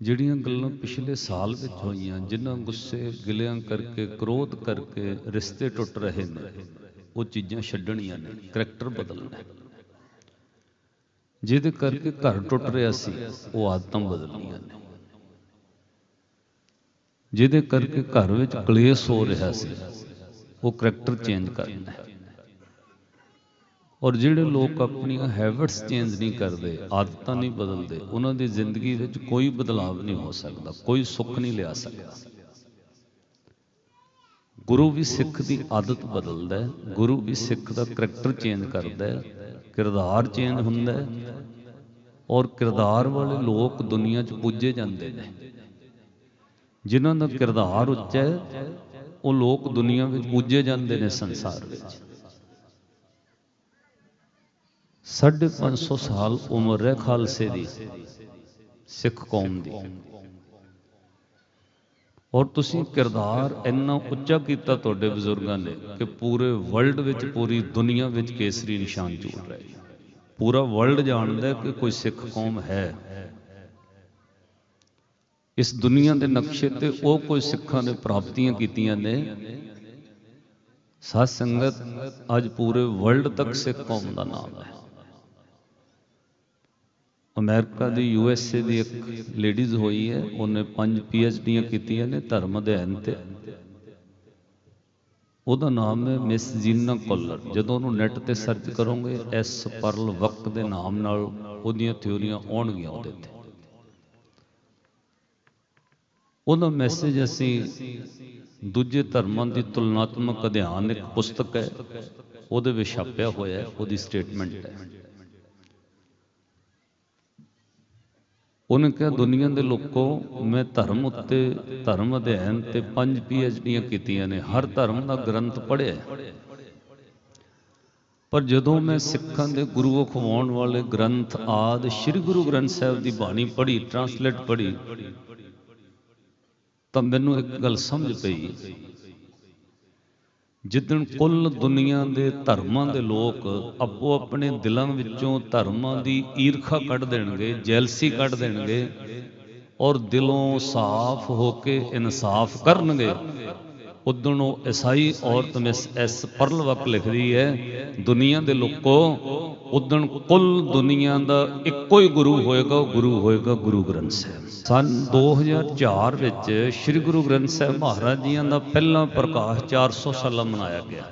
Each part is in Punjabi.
ਜਿਹੜੀਆਂ ਗੱਲਾਂ ਪਿਛਲੇ ਸਾਲ ਵਿੱਚ ਹੋਈਆਂ, ਜਿਨ੍ਹਾਂ ਗੁੱਸੇ ਗਿਲਿਆਂ ਕਰਕੇ, ਕ੍ਰੋਧ ਕਰਕੇ ਰਿਸ਼ਤੇ ਟੁੱਟ ਰਹੇ ਨੇ, ਉਹ ਚੀਜ਼ਾਂ ਛੱਡਣੀਆਂ ਨੇ, ਕਰੈਕਟਰ ਬਦਲਣਾ ਜਿਹਦੇ ਕਰਕੇ ਘਰ ਟੁੱਟ ਰਿਹਾ ਸੀ, ਉਹ ਆਦਤਾਂ ਬਦਲਣੀਆਂ ਨੇ। ਜਿਹਦੇ ਕਰਕੇ ਘਰ ਵਿੱਚ ਕਲੇਸ਼ ਹੋ ਰਿਹਾ ਸੀ, ਉਹ ਕਰੈਕਟਰ ਚੇਂਜ ਕਰਨਾ ਹੈ। ਔਰ ਜਿਹੜੇ ਲੋਕ ਆਪਣੀਆਂ ਹੈਬਿਟਸ ਚੇਂਜ ਨਹੀਂ ਕਰਦੇ ਆਦਤਾਂ ਨਹੀਂ ਬਦਲਦੇ ਉਹਨਾਂ ਦੀ ਜ਼ਿੰਦਗੀ ਵਿੱਚ ਕੋਈ ਬਦਲਾਵ ਨਹੀਂ ਹੋ ਸਕਦਾ ਕੋਈ ਸੁੱਖ ਨਹੀਂ ਲਿਆ ਸਕਦਾ। ਗੁਰੂ ਵੀ ਸਿੱਖ ਦੀ ਆਦਤ ਬਦਲਦਾ ਹੈ ਗੁਰੂ ਵੀ ਸਿੱਖ ਦਾ ਕਰੈਕਟਰ ਚੇਂਜ ਕਰਦਾ ਹੈ ਕਿਰਦਾਰ ਚੇਂਜ ਹੁੰਦਾ ਹੈ। ਔਰ ਕਿਰਦਾਰ ਵਾਲੇ ਲੋਕ ਦੁਨੀਆ 'ਚ ਪੂਜੇ ਜਾਂਦੇ ਨੇ। ਜਿਨ੍ਹਾਂ ਦਾ ਕਿਰਦਾਰ ਉੱਚਾ ਹੈ ਉਹ ਲੋਕ ਦੁਨੀਆ ਵਿੱਚ ਪੂਜੇ ਜਾਂਦੇ ਨੇ ਸੰਸਾਰ ਵਿੱਚ। ਸਾਢੇ 500 ਸਾਲ ਉਮਰ ਹੈ ਖਾਲਸੇ ਦੀ, ਸਿੱਖ ਕੌਮ ਦੀ। ਔਰ ਤੁਸੀਂ ਕਿਰਦਾਰ ਇੰਨਾ ਉੱਚਾ ਕੀਤਾ ਤੁਹਾਡੇ ਬਜ਼ੁਰਗਾਂ ਨੇ ਕਿ ਪੂਰੇ ਵਰਲਡ ਵਿੱਚ, ਪੂਰੀ ਦੁਨੀਆ ਵਿੱਚ ਕੇਸਰੀ ਨਿਸ਼ਾਨ ਝੂਲ ਰਹੇ ਪੂਰਾ ਵਰਲਡ ਜਾਣਦਾ ਕਿ ਕੋਈ ਸਿੱਖ ਕੌਮ ਹੈ। ਇਸ ਦੁਨੀਆ ਦੇ ਨਕਸ਼ੇ ਤੇ ਉਹ ਕੋਈ ਸਿੱਖਾਂ ਨੇ ਪ੍ਰਾਪਤੀਆਂ ਕੀਤੀਆਂ ਨੇ। ਸਾਧ ਸੰਗਤ ਅੱਜ ਪੂਰੇ ਵਰਲਡ ਤੱਕ ਸਿੱਖ ਕੌਮ ਦਾ ਨਾਮ ਹੈ। ਅਮਰੀਕਾ ਦੀ ਯੂ ਐਸ ਏ ਦੀ ਇੱਕ ਲੇਡੀਜ਼ ਹੋਈ ਹੈ, ਉਹਨੇ ਪੰਜ ਪੀ ਐਚ ਡੀਆਂ ਕੀਤੀਆਂ ਨੇ ਧਰਮ ਅਧਿਐਨ ਤੇ। ਉਹਦਾ ਨਾਮ ਹੈ ਮਿਸ ਜੀਨਾ ਕੋਲਰ। ਜਦੋਂ ਉਹਨੂੰ ਨੈਟ ਤੇ ਸਰਚ ਕਰੋਗੇ, ਐਸ ਪਰਲ ਵਕਤ ਦੇ ਨਾਮ ਨਾਲ ਉਹਦੀਆਂ ਥਿਉਰੀਆਂ ਆਉਣਗੀਆਂ ਉਹਦੇ ਤੇ। ਉਹਦਾ ਮੈਸੇਜ ਅਸੀਂ ਦੂਜੇ ਧਰਮਾਂ ਦੀ ਤੁਲਨਾਤਮਕ ਅਧਿਐਨ, ਇੱਕ ਪੁਸਤਕ ਹੈ, ਉਹਦੇ ਵਿੱਚ ਛਾਪਿਆ ਹੋਇਆ ਉਹਦੀ ਸਟੇਟਮੈਂਟ ਹੈ। ਉਹਨੇ ਕਿਹਾ, ਦੁਨੀਆ ਦੇ ਲੋਕੋ, ਮੈਂ ਧਰਮ ਉੱਤੇ, ਧਰਮ ਅਧਿਐਨ ਤੇ ਪੰਜ ਪੀ ਐਚ ਡੀਆਂ ਕੀਤੀਆਂ ਨੇ। ਹਰ ਧਰਮ ਦਾ ਗ੍ਰੰਥ ਪੜ੍ਹਿਆ ਪਰ ਜਦੋਂ ਮੈਂ ਸਿੱਖਾਂ ਦੇ ਗੁਰੂ ਖਵਾਉਣ ਵਾਲੇ ਗ੍ਰੰਥ ਆਦ, ਸ੍ਰੀ ਗੁਰੂ ਗ੍ਰੰਥ ਸਾਹਿਬ ਦੀ ਬਾਣੀ ਪੜ੍ਹੀ ਟਰਾਂਸਲੇਟ ਪੜ੍ਹੀ, ਤਾਂ ਮੈਨੂੰ ਇੱਕ ਗੱਲ ਸਮਝ ਪਈ। ਜਿੱਦਣ ਕੁੱਲ ਦੁਨੀਆ ਦੇ ਧਰਮਾਂ ਦੇ ਲੋਕ ਆਪੋ ਆਪਣੇ ਦਿਲਾਂ ਵਿੱਚੋਂ ਧਰਮਾਂ ਦੀ ਈਰਖਾ ਕੱਢ ਦੇਣਗੇ, ਜੈਲਸੀ ਕੱਢ ਦੇਣਗੇ ਔਰ ਦਿਲੋਂ ਸਾਫ਼ ਹੋ ਕੇ ਇਨਸਾਫ ਕਰਨਗੇ ਉਦੋਂ ਉਹ ਈਸਾਈ ਔਰਤ ਮਿਸ ਐਸ ਪਰਲਵਕ ਲਿਖਦੀ ਹੈ, ਦੁਨੀਆ ਦੇ ਲੋਕੋ ਉਦੋਂ ਕੁੱਲ ਦੁਨੀਆ ਦਾ ਇੱਕੋ ਹੀ ਗੁਰੂ ਹੋਏਗਾ, ਉਹ ਗੁਰੂ ਹੋਏਗਾ ਗੁਰੂ ਗ੍ਰੰਥ ਸਾਹਿਬ। ਸਨ 2004 ਵਿੱਚ ਸ੍ਰੀ ਗੁਰੂ ਗ੍ਰੰਥ ਸਾਹਿਬ ਮਹਾਰਾਜ ਜੀਆਂ ਦਾ ਪਹਿਲਾ ਪ੍ਰਕਾਸ਼ 400 ਸਾਲਾਂ ਮਨਾਇਆ ਗਿਆ।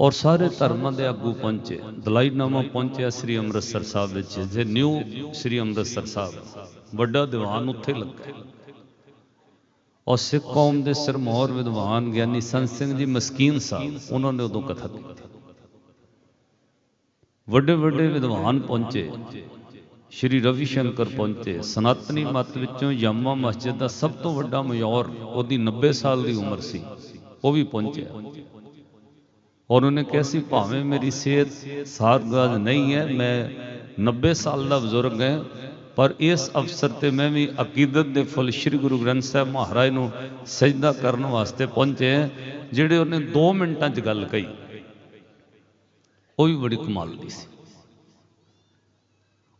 ਔਰ ਸਾਰੇ ਧਰਮਾਂ ਦੇ ਆਗੂ ਪਹੁੰਚੇ। ਦਲਾਈਨਾਮਾ ਪਹੁੰਚਿਆ ਸ੍ਰੀ ਅੰਮ੍ਰਿਤਸਰ ਸਾਹਿਬ ਵਿੱਚ ਜੇ ਨਿਊ ਸ੍ਰੀ ਅੰਮ੍ਰਿਤਸਰ ਸਾਹਿਬ ਵੱਡਾ ਦੀਵਾਨ ਉੱਥੇ ਲੱਗਾ। ਔਰ ਸਿੱਖ ਕੌਮ ਦੇ ਸਿਰਮੌਰ ਵਿਦਵਾਨ ਗਿਆਨੀ ਸੰਤ ਸਿੰਘ ਜੀ ਮਸਕੀਨ ਸਾਹਿਬ, ਉਹਨਾਂ ਨੇ ਉਦੋਂ ਕਥਾ ਕੀਤੀ ਵੱਡੇ ਵੱਡੇ ਵਿਦਵਾਨ ਪਹੁੰਚੇ। ਸ਼੍ਰੀ ਰਵੀ ਸ਼ੰਕਰ ਪਹੁੰਚੇ। ਸਨਾਤਨੀ ਮਤ ਵਿੱਚੋਂ ਯਮਾ ਮਸਜਿਦ ਦਾ ਸਭ ਤੋਂ ਵੱਡਾ ਮਯੌਰ, ਉਹਦੀ 90 ਸਾਲ ਦੀ ਉਮਰ ਸੀ। ਉਹ ਵੀ ਪਹੁੰਚਿਆ। ਔਰ ਉਹਨੇ ਕਿਹਾ ਸੀ, ਭਾਵੇਂ ਮੇਰੀ ਸਿਹਤ ਸਾਰਗਾਜ ਨਹੀਂ ਹੈ, ਮੈਂ 90 ਸਾਲ ਦਾ ਬਜ਼ੁਰਗ ਹਾਂ ਪਰ ਇਸ ਅਵਸਰ ਤੇ ਮੈਂ ਵੀ ਅਕੀਦਤ ਦੇ ਫੁੱਲ ਸ੍ਰੀ ਗੁਰੂ ਗ੍ਰੰਥ ਸਾਹਿਬ ਮਹਾਰਾਜ ਨੂੰ ਸਜਦਾ ਕਰਨ ਵਾਸਤੇ ਪਹੁੰਚੇ ਹਾਂ, ਜਿਹੜੇ ਉਹਨੇ 2 ਮਿੰਟਾਂ 'ਚ ਗੱਲ ਕਹੀ। ਉਹ ਵੀ ਬੜੀ ਕਮਾਲ ਦੀ ਸੀ।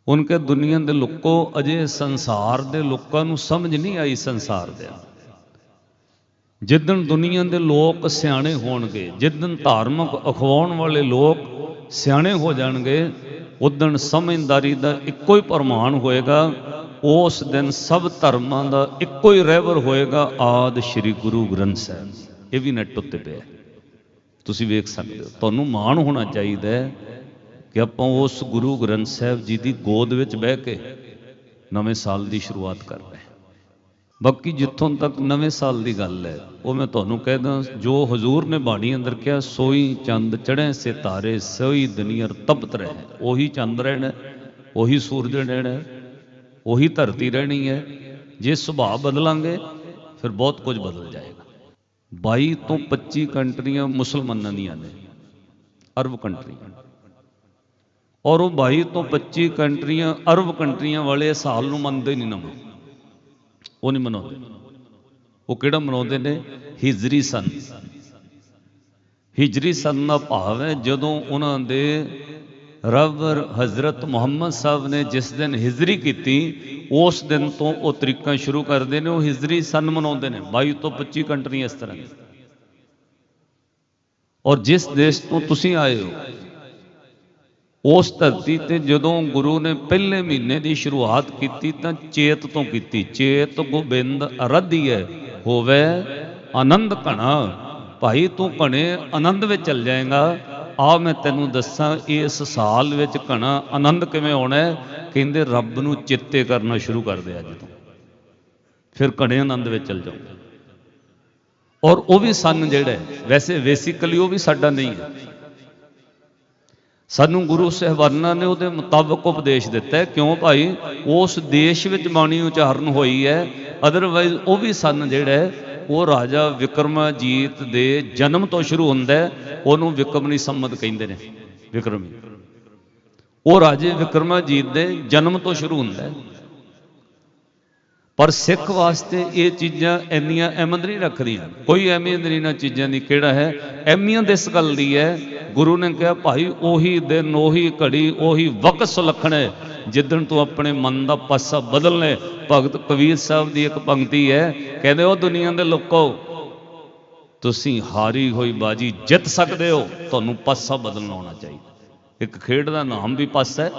ਉਹਨਾਂ ਕੇ ਦੁਨੀਆ ਦੇ ਲੋਕੋ ਅਜੇ ਸੰਸਾਰ ਦੇ ਲੋਕਾਂ ਨੂੰ ਸਮਝ ਨਹੀਂ ਆਈ ਸੰਸਾਰ ਦੇ ਜਿੱਦਣ ਦੁਨੀਆ ਦੇ ਲੋਕ ਸਿਆਣੇ ਹੋਣਗੇ ਜਿੱਦਣ ਧਾਰਮਿਕ ਅਖਵਾਉਣ ਵਾਲੇ ਲੋਕ ਸਿਆਣੇ ਹੋ ਜਾਣਗੇ ਉਦਣ ਸਮਝਦਾਰੀ ਦਾ ਇੱਕੋ ਹੀ ਪ੍ਰਮਾਣ ਹੋਏਗਾ, ਉਸ ਦਿਨ ਸਭ ਧਰਮਾਂ ਦਾ ਇੱਕੋ ਹੀ ਰਹਿਬਰ ਹੋਏਗਾ, ਆਦ ਸ੍ਰੀ ਗੁਰੂ ਗ੍ਰੰਥ ਸਾਹਿਬ। ਇਹ ਵੀ ਨੈਟ ਉੱਤੇ ਪਿਆ। ਤੁਸੀਂ ਵੇਖ ਸਕਦੇ ਹੋ, ਤੁਹਾਨੂੰ ਮਾਣ ਹੋਣਾ ਚਾਹੀਦਾ ਹੈ ਕਿ ਆਪਾਂ ਉਸ ਗੁਰੂ ਗ੍ਰੰਥ ਸਾਹਿਬ ਜੀ ਦੀ ਗੋਦ ਵਿੱਚ ਬਹਿ ਕੇ ਨਵੇਂ ਸਾਲ ਦੀ ਸ਼ੁਰੂਆਤ ਕਰ ਰਹੇ ਬਾਕੀ ਜਿੱਥੋਂ ਤੱਕ ਨਵੇਂ ਸਾਲ ਦੀ ਗੱਲ ਹੈ, ਉਹ ਮੈਂ ਤੁਹਾਨੂੰ ਕਹਿਦਾ ਜੋ ਹਜ਼ੂਰ ਨੇ ਬਾਣੀ ਅੰਦਰ ਕਿਹਾ, ਸੋਈ ਚੰਦ ਚੜ੍ਹੇ, ਸਿਤਾਰੇ ਸੋਈ ਦੁਨੀਅਰ ਤਪਤ ਰਹੇ। ਉਹੀ ਚੰਦ ਰਹਿਣਾ ਉਹੀ ਸੂਰਜ ਰਹਿਣਾ ਉਹੀ ਧਰਤੀ ਰਹਿਣੀ ਹੈ। ਜੇ ਸੁਭਾਅ ਬਦਲਾਂਗੇ, ਫਿਰ ਬਹੁਤ ਕੁਝ ਬਦਲ ਜਾਏਗਾ। 22 ਤੋਂ 25 ਕੰਟਰੀਆਂ ਮੁਸਲਮਾਨਾਂ ਦੀਆਂ ਨੇ, ਅਰਬ ਕੰਟਰੀਆਂ। ਔਰ ਉਹ 22 ਤੋਂ 25 ਕੰਟਰੀਆਂ ਅਰਬ ਕੰਟਰੀਆਂ ਵਾਲੇ ਸਾਲ ਨੂੰ ਮੰਨਦੇ ਨਹੀਂ ਨਾ। ਉਹ ਨਹੀਂ ਮਨਾਉਂਦੇ। ਉਹ ਕਿਹੜਾ ਮਨਾਉਂਦੇ ਨੇ? ਹਿਜਰੀ ਸਨ। ਹਿਜਰੀ ਸਨ ਦਾ ਭਾਵ ਹੈ ਜਦੋਂ ਉਹਨਾਂ ਦੇ ਰੱਬ ਹਜ਼ਰਤ ਮੁਹੰਮਦ ਸਾਹਿਬ ਨੇ ਜਿਸ ਦਿਨ ਹਿਜਰੀ ਕੀਤੀ, ਉਸ ਦਿਨ ਤੋਂ ਉਹ ਤਰੀਕਾਂ ਸ਼ੁਰੂ ਕਰਦੇ ਨੇ, ਉਹ ਹਿਜਰੀ ਸਨ ਮਨਾਉਂਦੇ ਨੇ। 22 ਤੋਂ 25 ਕੰਟਰੀਆਂ ਇਸ ਤਰ੍ਹਾਂ ਔਰ ਜਿਸ ਦੇਸ਼ ਤੋਂ ਤੁਸੀਂ ਆਏ ਹੋ ਉਸ ਧਰਤੀ ਤੇ ਜਦੋਂ ਗੁਰੂ ਨੇ ਪਹਿਲੇ ਮਹੀਨੇ ਦੀ ਸ਼ੁਰੂਆਤ ਕੀਤੀ ਤਾਂ ਚੇਤ ਤੋਂ ਕੀਤੀ। ਚੇਤ ਗੋਬਿੰਦ ਅਰਧੀਏ ਹੋਵੇ ਆਨੰਦ ਘਣਾ। ਭਾਈ ਤੂੰ ਘਣੇ ਆਨੰਦ ਵਿੱਚ ਚਲ ਜਾਏਗਾ। ਆ ਮੈਂ ਤੈਨੂੰ ਦੱਸਾਂ, ਇਸ ਸਾਲ ਵਿੱਚ ਘਣਾ ਆਨੰਦ ਕਿਵੇਂ ਆਉਣਾ ਕਹਿੰਦੇ ਰੱਬ ਨੂੰ ਚਿੱਤੇ ਕਰਨਾ ਸ਼ੁਰੂ ਕਰ ਦੇ ਅੱਜ ਤੋਂ। ਫਿਰ ਘਣੇ ਆਨੰਦ ਵਿੱਚ ਚਲ ਜਾਓ। ਔਰ ਉਹ ਵੀ ਸੰਨ ਜਿਹੜਾ ਵੈਸੇ ਬੇਸਿਕਲੀ ਉਹ ਵੀ ਸਾਡਾ ਨਹੀਂ ਹੈ। ਸਾਨੂੰ ਗੁਰੂ ਸਾਹਿਬਾਨਾਂ ਨੇ ਉਹਦੇ ਮੁਤਾਬਕ ਉਪਦੇਸ਼ ਦਿੱਤਾ ਕਿਉਂ ਭਾਈ? ਉਸ ਦੇਸ਼ ਵਿੱਚ ਬਾਣੀ ਉਚਾਰਨ ਹੋਈ ਹੈ। ਅਦਰਵਾਈਜ਼ ਉਹ ਵੀ ਸਨ ਜਿਹੜਾ ਉਹ ਰਾਜਾ ਵਿਕਰਮਾਜੀਤ ਦੇ ਜਨਮ ਤੋਂ ਸ਼ੁਰੂ ਹੁੰਦਾ ਉਹਨੂੰ ਵਿਕਰਮਨੀ ਸੰਮਤ ਕਹਿੰਦੇ ਨੇ। ਵਿਕਰਮੀ। ਉਹ ਰਾਜੇ ਵਿਕਰਮਾਜੀਤ ਦੇ ਜਨਮ ਤੋਂ ਸ਼ੁਰੂ ਹੁੰਦਾ ਪਰ ਸਿੱਖ ਵਾਸਤੇ ਇਹ ਚੀਜ਼ਾਂ ਇੰਨੀਆਂ ਅਹਿਮੀਅਤ ਨਹੀਂ ਰੱਖਦੀਆਂ। ਕੋਈ ਅਹਿਮੀਅਤ ਨਹੀਂ ਇਹਨਾਂ ਚੀਜ਼ਾਂ ਦੀ ਕਿਹੜਾ ਹੈ। ਅਹਿਮੀਅਤ ਇਸ ਗੱਲ ਦੀ ਹੈ। ਗੁਰੂ ਨੇ ਕਿਹਾ, ਭਾਈ, ਉਹੀ ਦਿਨ, ਉਹੀ ਘੜੀ, ਉਹੀ ਵਕਤ ਸੁਲੱਖਣ ਹੈ ਜਿੱਦਣ ਤੂੰ ਆਪਣੇ ਮਨ ਦਾ ਪਾਸਾ ਬਦਲਨੇ ਭਗਤ ਕਬੀਰ ਸਾਹਿਬ ਦੀ ਇੱਕ ਪੰਕਤੀ ਹੈ, ਕਹਿੰਦੇ, ਉਹ ਦੁਨੀਆ ਦੇ ਲੋਕੋ, ਤੁਸੀਂ ਹਾਰੀ ਹੋਈ ਬਾਜੀ ਜਿੱਤ ਸਕਦੇ ਹੋ। ਤੁਹਾਨੂੰ ਪਾਸਾ ਬਦਲਣਾ ਆਉਣਾ ਚਾਹੀਦਾ। ਇੱਕ ਖੇਡ ਦਾ ਨਾਮ ਵੀ ਪਾਸਾ ਹੈ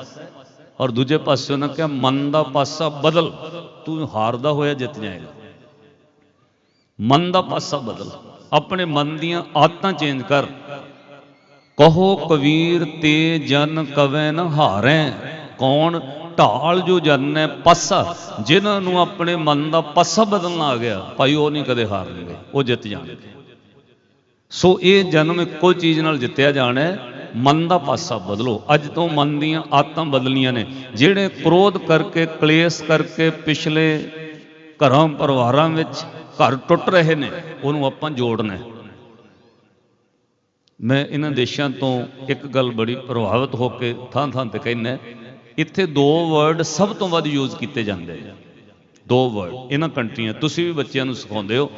ਔਰ ਦੂਜੇ ਪਾਸੇ ਉਹਨਾਂ ਕਿਹਾ, ਮਨ ਦਾ ਪਾਸਾ ਬਦਲ, ਤੂੰ ਹਾਰਦਾ ਹੋਇਆ ਜਿੱਤ ਜਾਏਗਾ। ਮਨ ਦਾ ਪਾਸਾ ਬਦਲ। ਆਪਣੇ ਮਨ ਦੀਆਂ ਆਦਤਾਂ ਚੇਂਜ ਕਰ। ਕਹੋ ਕਬੀਰ ਤੇ ਜਨ ਕਵੈ ਨ ਹਾਰੈ, ਕੌਣ ਢਾਲ ਜੋ ਜਨੈ ਪਾਸਾ, ਜਿਨ੍ਹਾਂ ਨੂੰ ਆਪਣੇ ਮਨ ਦਾ ਪਾਸਾ ਬਦਲਣਾ ਆ ਗਿਆ। ਭਾਈ ਉਹ ਨਹੀਂ ਕਦੇ ਹਾਰਨਗੇ, ਉਹ ਜਿੱਤ ਜਾਣਗੇ। ਸੋ ਇਹ ਜਨਮ ਇੱਕੋ ਚੀਜ਼ ਨਾਲ ਜਿੱਤਿਆ ਜਾਣਾ ਹੈ ਮਨ ਦਾ ਪਾਸਾ ਬਦਲੋ। ਅੱਜ ਤੋਂ ਮਨ ਦੀਆਂ ਆਦਤਾਂ ਬਦਲੀਆਂ ਨੇ, ਜਿਹੜੇ ਕ੍ਰੋਧ ਕਰਕੇ, ਕਲੇਸ਼ ਕਰਕੇ ਪਿਛਲੇ ਘਰਾਂ ਪਰਿਵਾਰਾਂ ਵਿੱਚ ਘਰ ਟੁੱਟ ਰਹੇ ਨੇ, ਉਹਨੂੰ ਆਪਾਂ ਜੋੜਨਾ ਹੈ। ਮੈਂ ਇਹਨਾਂ ਦੇਸ਼ਾਂ ਤੋਂ ਇੱਕ ਗੱਲ ਬੜੀ ਪ੍ਰਭਾਵਿਤ ਹੋ ਕੇ ਥਾਂ ਥਾਂ ਤੇ ਕਹਿੰਦਾ, ਇੱਥੇ ਦੋ ਵਰਡ ਸਭ ਤੋਂ ਵੱਧ ਯੂਜ਼ ਕੀਤੇ ਜਾਂਦੇ ਨੇ ਦੋ ਵਰਡ ਇਹਨਾਂ ਕੰਟਰੀਆਂ, ਤੁਸੀਂ ਵੀ ਬੱਚਿਆਂ ਨੂੰ ਸਿਖਾਉਂਦੇ ਹੋ।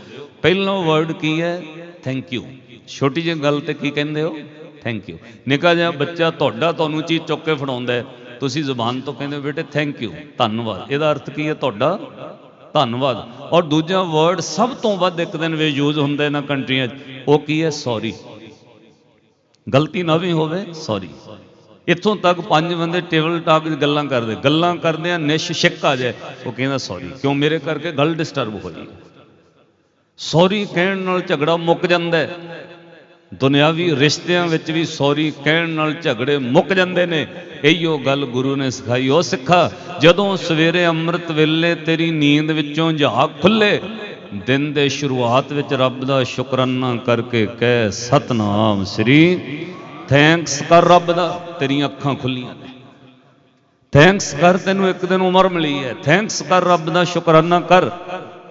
ਪਹਿਲਾ ਵਰਡ ਕੀ ਹੈ? ਥੈਂਕ ਯੂ ਛੋਟੀ ਜਿਹੀ ਗੱਲ ਤੇ ਕੀ ਕਹਿੰਦੇ ਹੋ? ਥੈਂਕ ਯੂ ਨਿੱਕਾ ਜਿਹਾ ਬੱਚਾ ਤੁਹਾਡਾ ਤੁਹਾਨੂੰ ਚੀਜ਼ ਚੁੱਕ ਕੇ ਫੜਾਉਂਦਾ ਹੈ। ਤੁਸੀਂ ਜ਼ੁਬਾਨ ਤੋਂ ਕਹਿੰਦੇ ਹੋ, ਬੇਟੇ ਥੈਂਕ ਯੂ ਧੰਨਵਾਦ। ਇਹਦਾ ਅਰਥ ਕੀ ਹੈ? ਤੁਹਾਡਾ ਧੰਨਵਾਦ। ਔਰ ਦੂਜਾ ਵਰਡ ਸਭ ਤੋਂ ਵੱਧ ਇੱਕ ਦਿਨ ਵਿੱਚ ਯੂਜ਼ ਹੁੰਦਾ ਇਹਨਾਂ ਕੰਟਰੀਆਂ 'ਚ, ਉਹ ਕੀ ਹੈ? ਸੌਰੀ ਗਲਤੀ ਨਾ ਵੀ ਹੋਵੇ ਸੌਰੀ ਇੱਥੋਂ ਤੱਕ ਪੰਜ ਬੰਦੇ ਟੇਬਲ ਟਾਪ ਦੀ ਗੱਲਾਂ ਕਰਦੇ। ਗੱਲਾਂ ਕਰਦੇ ਆ, ਨਿਸ਼ ਛਿੱਕ ਆ ਜਾਏ। ਉਹ ਕਹਿੰਦਾ ਸੌਰੀ ਕਿਉਂ ਮੇਰੇ ਕਰਕੇ ਗੱਲ ਡਿਸਟਰਬ ਹੋਈ ਸੌਰੀ ਕਹਿਣ ਨਾਲ ਝਗੜਾ ਮੁੱਕ ਜਾਂਦਾ ਹੈ। ਦੁਨਿਆਵੀ ਰਿਸ਼ਤਿਆਂ ਵਿੱਚ ਵੀ ਸੌਰੀ ਕਹਿਣ ਨਾਲ ਝਗੜੇ ਮੁੱਕ ਜਾਂਦੇ ਨੇ। ਇਹੀਓ ਗੱਲ ਗੁਰੂ ਨੇ ਸਿਖਾਈ। ਉਹ ਸਿੱਖਾ, ਜਦੋਂ ਸਵੇਰੇ ਅੰਮ੍ਰਿਤ ਵੇਲੇ ਤੇਰੀ ਨੀਂਦ ਵਿੱਚੋਂ ਝਾਕ ਖੁੱਲੇ ਦਿਨ ਦੇ ਸ਼ੁਰੂਆਤ ਵਿੱਚ ਰੱਬ ਦਾ ਸ਼ੁਕਰਾਨਾ ਕਰਕੇ ਕਹਿ, ਸਤਨਾਮ ਸ੍ਰੀ ਥੈਂਕਸ ਕਰ ਰੱਬ ਦਾ, ਤੇਰੀਆਂ ਅੱਖਾਂ ਖੁੱਲੀਆਂ ਨੇ। ਥੈਂਕਸ ਕਰ ਤੈਨੂੰ ਇੱਕ ਦਿਨ ਉਮਰ ਮਿਲੀ ਹੈ। ਥੈਂਕਸ ਕਰ ਰੱਬ ਦਾ ਸ਼ੁਕਰਾਨਾ ਕਰ।